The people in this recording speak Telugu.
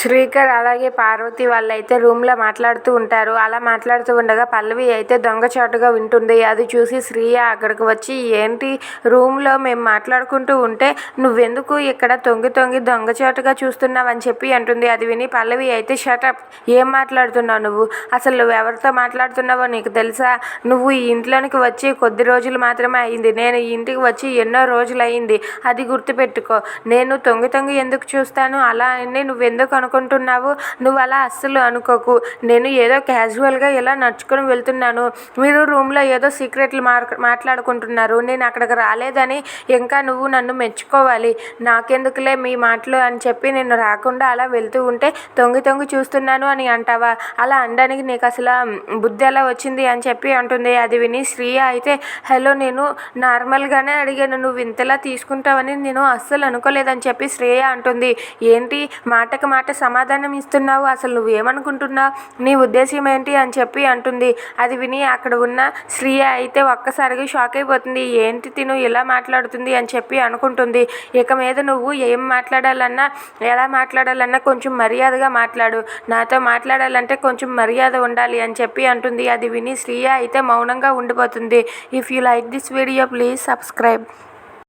శ్రీకర్ అలాగే పార్వతి వాళ్ళైతే రూమ్లో మాట్లాడుతూ ఉంటారు. అలా మాట్లాడుతూ ఉండగా పల్లవి అయితే దొంగచాటుగా వింటుంది. అది చూసి శ్రీయ అక్కడికి వచ్చి ఏంటి రూమ్లో మేము మాట్లాడుకుంటూ ఉంటే నువ్వెందుకు ఇక్కడ తొంగి తొంగి దొంగచాటుగా చూస్తున్నావని చెప్పి అంటుంది. అది విని పల్లవి అయితే షటప్ ఏం మాట్లాడుతున్నావు నువ్వు? అసలు నువ్వు ఎవరితో మాట్లాడుతున్నావో నీకు తెలుసా? నువ్వు ఈ ఇంట్లోనికి వచ్చి కొద్ది రోజులు మాత్రమే అయింది. నేను ఈ ఇంటికి వచ్చి ఎన్నో రోజులు అయింది అది గుర్తుపెట్టుకో. నేను తొంగి తొంగి ఎందుకు చూస్తాను? అలా అని నువ్వెందుకు అనుకుంటున్నావు? నువ్వు అలా అస్సలు అనుకోకు. నేను ఏదో క్యాజువల్గా ఇలా నడుచుకొని వెళ్తున్నాను. మీరు రూమ్లో ఏదో సీక్రెట్లు మాట్లాడుకుంటున్నారు. నేను అక్కడికి రాలేదని ఇంకా నువ్వు నన్ను మెచ్చుకోవాలి. నాకెందుకులే మీ మాటలు అని చెప్పి నేను రాకుండా అలా వెళ్తూ ఉంటే తొంగి తొంగి చూస్తున్నాను అని అంటావా? అలా అనడానికి నీకు అసలు బుద్ధి ఎలా వచ్చింది అని చెప్పి అంటుంది. అది విని శ్రీయ అయితే హలో నేను నార్మల్గానే అడిగాను. నువ్వు ఇంతలా తీసుకుంటావని నేను అస్సలు అనుకోలేదని చెప్పి శ్రేయ అంటుంది. ఏంటి? మాటకు మాట సమాధానం ఇస్తున్నావు? అసలు నువ్వేమనుకుంటున్నావు నీ ఉద్దేశం ఏంటి అని చెప్పి అంటుంది. అది విని అక్కడ ఉన్న శ్రీయ అయితే ఒక్కసారిగా షాక్ అయిపోతుంది. ఏంటి తిను ఇలా మాట్లాడుతుంది అని చెప్పి అనుకుంటుంది. ఇక మీద నువ్వు ఏం మాట్లాడాలన్నా ఎలా మాట్లాడాలన్నా కొంచెం మర్యాదగా మాట్లాడు. నాతో మాట్లాడాలంటే కొంచెం మర్యాద ఉండాలి అని చెప్పి అంటుంది. అది విని శ్రీయ అయితే మౌనంగా ఉండిపోతుంది. If you like this video please subscribe